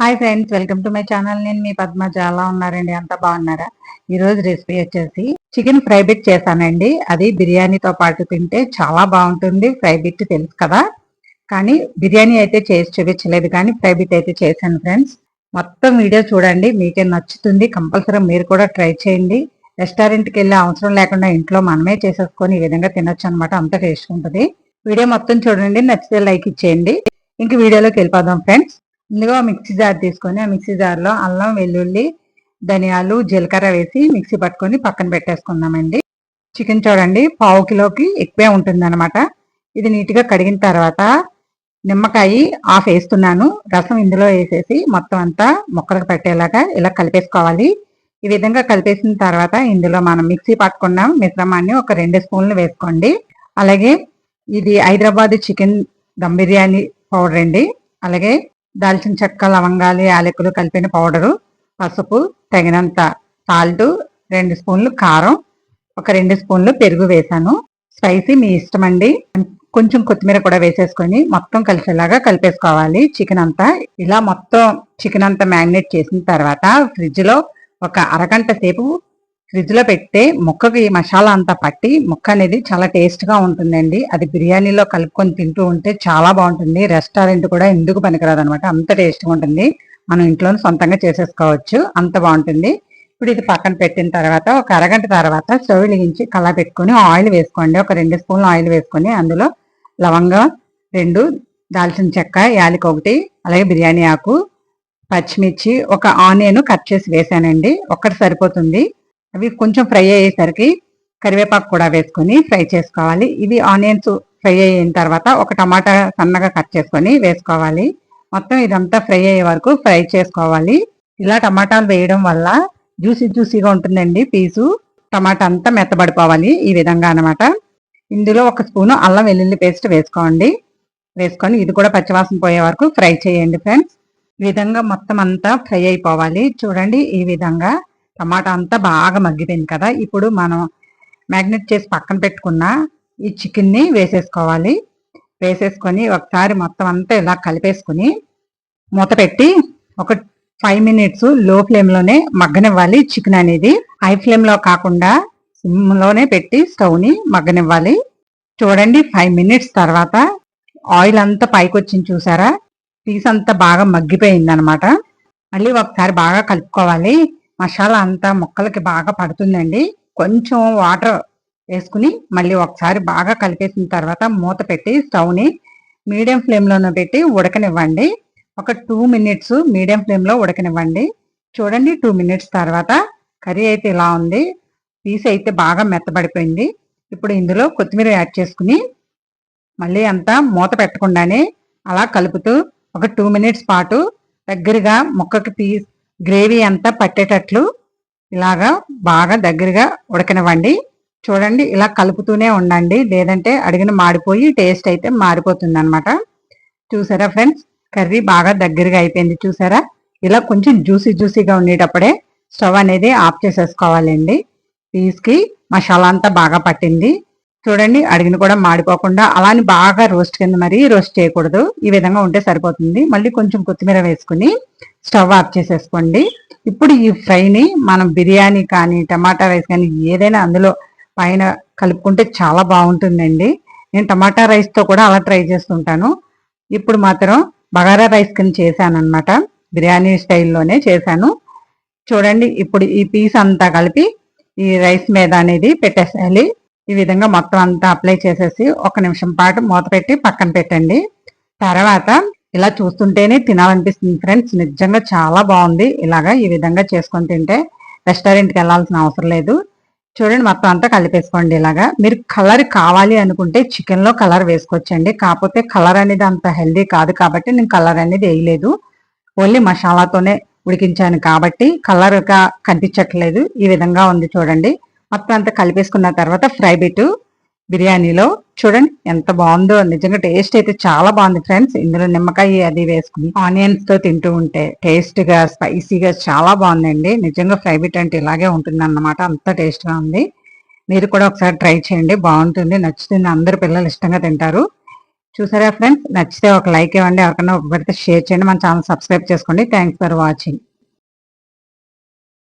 Hi friends welcome to my channel నేను మీ పద్మజ ఎలా ఉన్నారండి. అంతా బాగున్నారా? ఈరోజు రెసిపీ వచ్చేసి చికెన్ ఫ్రై బిట్ చేశానండి. అది బిర్యానీతో పాటు తింటే చాలా బాగుంటుంది. ఫ్రై బిట్ తెలుసు కదా? కానీ బిర్యానీ అయితే చేసి చూపించలేదు. కానీ ఫ్రై బిట్ అయితే చేశాను ఫ్రెండ్స్ మొత్తం వీడియో చూడండి. మీకే నచ్చుతుంది. కంపల్సరీ మీరు కూడా ట్రై చేయండి. రెస్టారెంట్కి వెళ్ళే అవసరం లేకుండా ఇంట్లో మనమే చేసేసుకొని ఈ విధంగా తినొచ్చు అనమాట అంత టేస్ట్ ఉంటుంది. వీడియో మొత్తం చూడండి. నచ్చితే లైక్ ఇచ్చేయండి. ఇంక వీడియోలోకి వెళ్ళిపోదాం ఫ్రెండ్స్ ముందుగా మిక్సీ జార్ తీసుకొని ఆ మిక్సీ జార్లో అల్లం వెల్లుల్లి ధనియాలు జీలకర్ర వేసి మిక్సీ పట్టుకొని పక్కన పెట్టేసుకుందామండి. చికెన్ చూడండి పావు కిలోకి ఎక్కువే ఉంటుందన్నమాట. ఇది నీట్గా కడిగిన తర్వాత నిమ్మకాయ ఆఫ్ వేస్తున్నాను. రసం ఇందులో వేసేసి మొత్తం అంతా మొక్కలకు పెట్టేలాగా ఇలా కలిపేసుకోవాలి. ఈ విధంగా కలిపేసిన తర్వాత ఇందులో మనం మిక్సీ పట్టుకున్న మిశ్రమాన్ని ఒక రెండు స్పూన్లు వేసుకోండి. అలాగే ఇది హైదరాబాద్ చికెన్ దమ్ బిర్యానీ పౌడర్ అండి. అలాగే దాల్చిన చెక్క లవంగాలు యాలకులు కలిపిన పౌడరు పసుపు తగినంత సాల్ట్ రెండు స్పూన్లు కారం ఒక రెండు స్పూన్లు పెరుగు వేసాను. స్పైసీ మీ ఇష్టం అండి. కొంచెం కొత్తిమీర కూడా వేసేసుకొని మొత్తం కలిసేలాగా కలిపేసుకోవాలి. చికెన్ అంతా ఇలా మొత్తం చికెన్ అంతా మ్యారినేట్ చేసిన తర్వాత ఫ్రిడ్జ్లో ఒక అరగంట సేపు ఫ్రిడ్జ్లో పెడితే ముక్కకి మసాలా అంతా పట్టి ముక్క అనేది చాలా టేస్ట్గా ఉంటుందండి. అది బిర్యానీలో కలుపుకొని తింటూ ఉంటే చాలా బాగుంటుంది. రెస్టారెంట్ కూడా ఎందుకు పనికిరాదు అనమాట అంత టేస్ట్గా ఉంటుంది. మనం ఇంట్లో సొంతంగా చేసేసుకోవచ్చు. అంత బాగుంటుంది. ఇప్పుడు ఇది పక్కన పెట్టిన తర్వాత ఒక అరగంట తర్వాత స్టవ్ వెలిగించి కళా పెట్టుకొని ఆయిల్ వేసుకోండి. ఒక రెండు స్పూన్లు ఆయిల్ వేసుకొని అందులో లవంగం రెండు దాల్చిన చెక్క యాలకి ఒకటి అలాగే బిర్యానీ ఆకు పచ్చిమిర్చి ఒక ఆనియన్ కట్ చేసి వేసానండి. ఒక్కటి సరిపోతుంది. అవి కొంచెం ఫ్రై అయ్యేసరికి కరివేపాకు కూడా వేసుకొని ఫ్రై చేసుకోవాలి. ఇవి ఆనియన్స్ ఫ్రై అయిన తర్వాత ఒక టమాటా సన్నగా కట్ చేసుకొని వేసుకోవాలి. మొత్తం ఇదంతా ఫ్రై అయ్యే వరకు ఫ్రై చేసుకోవాలి. ఇలా టమాటాలు వేయడం వల్ల జ్యూసీ జ్యూసీగా ఉంటుందండి పీసు. టమాటా అంతా మెత్తబడిపోవాలి ఈ విధంగా అనమాట ఇందులో ఒక స్పూను అల్లం వెల్లుల్లి పేస్ట్ వేసుకోండి. వేసుకొని ఇది కూడా పచ్చివాసన పోయే వరకు ఫ్రై చేయండి ఫ్రెండ్స్. ఈ విధంగా మొత్తం అంతా ఫ్రై అయిపోవాలి. చూడండి ఈ విధంగా టమాటా అంతా బాగా మగ్గిపోయింది కదా. ఇప్పుడు మనం మ్యాగ్నెట్ చేసి పక్కన పెట్టుకున్న ఈ చికెన్ని వేసేసుకోవాలి. వేసేసుకొని ఒకసారి మొత్తం అంతా ఇలా కలిపేసుకుని మూత పెట్టి ఒక ఫైవ్ మినిట్స్లో ఫ్లేమ్లోనే మగ్గనివ్వాలి చికెన్ అనేది. హై ఫ్లేమ్లో కాకుండా సిమ్లోనే పెట్టి స్టవ్ని మగ్గనివ్వాలి. చూడండి ఫైవ్ మినిట్స్ తర్వాత ఆయిల్ అంతా పైకి వచ్చింది చూసారా? పీస్ అంతా బాగా మగ్గిపోయింది అనమాట మళ్ళీ ఒకసారి బాగా కలుపుకోవాలి. మసాలా అంతా ముక్కలకి బాగా పడుతుందండి. కొంచెం వాటర్ వేసుకుని మళ్ళీ ఒకసారి బాగా కలిపేసిన తర్వాత మూత పెట్టి స్టవ్ని మీడియం ఫ్లేమ్లోనే పెట్టి ఉడకనివ్వండి. ఒక టూ మినిట్స్ మీడియం ఫ్లేమ్లో ఉడకనివ్వండి. చూడండి టూ మినిట్స్ తర్వాత కర్రీ అయితే ఇలా ఉంది. పీస్ అయితే బాగా మెత్తబడిపోయింది. ఇప్పుడు ఇందులో కొత్తిమీర యాడ్ చేసుకుని మళ్ళీ అంతా మూత పెట్టకుండానే అలా కలుపుతూ ఒక టూ మినిట్స్ పాటు దగ్గరగా ముక్కకి పీస్ గ్రేవీ అంతా పట్టేటట్లు ఇలాగా బాగా దగ్గరగా ఉడకనివ్వండి. చూడండి ఇలా కలుపుతూనే ఉండండి. లేదంటే అడిగిన మాడిపోయి టేస్ట్ అయితే మారిపోతుంది అనమాట చూసారా ఫ్రెండ్స్? కర్రీ బాగా దగ్గరగా అయిపోయింది చూసారా? ఇలా కొంచెం జ్యూసీ జ్యూసీగా ఉండేటప్పుడే స్టవ్ అనేది ఆఫ్ చేసేసుకోవాలండి. పీస్కి మసాలా అంతా బాగా పట్టింది. చూడండి అడిగిన కూడా మాడిపోకుండా అలాని బాగా రోస్ట్ కింద మరీ రోస్ట్ చేయకూడదు. ఈ విధంగా ఉంటే సరిపోతుంది. మళ్ళీ కొంచెం కొత్తిమీర వేసుకుని స్టవ్ ఆఫ్ చేసేసుకోండి. ఇప్పుడు ఈ ఫ్రైని మనం బిర్యానీ కానీ టమాటా రైస్ కానీ ఏదైనా అందులో పైన కలుపుకుంటే చాలా బాగుంటుందండి. నేను టమాటా రైస్తో కూడా అలా ట్రై చేస్తుంటాను. ఇప్పుడు మాత్రం బగారా రైస్ కింద చేశాను అనమాట బిర్యానీ స్టైల్లోనే చేశాను. చూడండి ఇప్పుడు ఈ పీస్ అంతా కలిపి ఈ రైస్ మీద అనేది పెట్టేసేయాలి. ఈ విధంగా మొత్తం అంతా అప్లై చేసేసి ఒక నిమిషం పాటు మూత పెట్టి పక్కన పెట్టండి. తర్వాత ఇలా చూస్తుంటేనే తినాలనిపిస్తుంది ఫ్రెండ్స్. నిజంగా చాలా బాగుంది. ఇలాగా ఈ విధంగా చేసుకొని తింటే రెస్టారెంట్కి వెళ్ళాల్సిన అవసరం లేదు. చూడండి మొత్తం అంతా కలిపేసుకోండి ఇలాగా. మీరు కలర్ కావాలి అనుకుంటే చికెన్లో కలర్ వేసుకోవచ్చండి. కాకపోతే కలర్ అనేది అంత హెల్దీ కాదు కాబట్టి నేను కలర్ అనేది వేయలేదు. ఓన్లీ మసాలాతోనే ఉడికించాను కాబట్టి కలర్గా కనిపించట్లేదు. ఈ విధంగా ఉంది చూడండి. మొత్తం అంతా కలిపేసుకున్న తర్వాత ఫ్రై బిట్ బిర్యానీలో చూడండి ఎంత బాగుందో. నిజంగా టేస్ట్ అయితే చాలా బాగుంది ఫ్రెండ్స్ ఇందులో నిమ్మకాయ అది వేసుకుని ఆనియన్స్తో తింటూ ఉంటే టేస్ట్గా స్పైసీగా చాలా బాగుందండి. నిజంగా ఫ్రై బిట్ అంటే ఇలాగే ఉంటుంది అన్నమాట అంత టేస్ట్గా ఉంది. మీరు కూడా ఒకసారి ట్రై చేయండి. బాగుంటుంది. నచ్చుతుంది. అందరు పిల్లలు ఇష్టంగా తింటారు. చూసారా ఫ్రెండ్స్ నచ్చితే ఒక లైక్ ఇవ్వండి. ఎవరికైనా ఉపయోగపడితే షేర్ చేయండి. మన ఛానల్ సబ్స్క్రైబ్ చేసుకోండి. Thanks for watching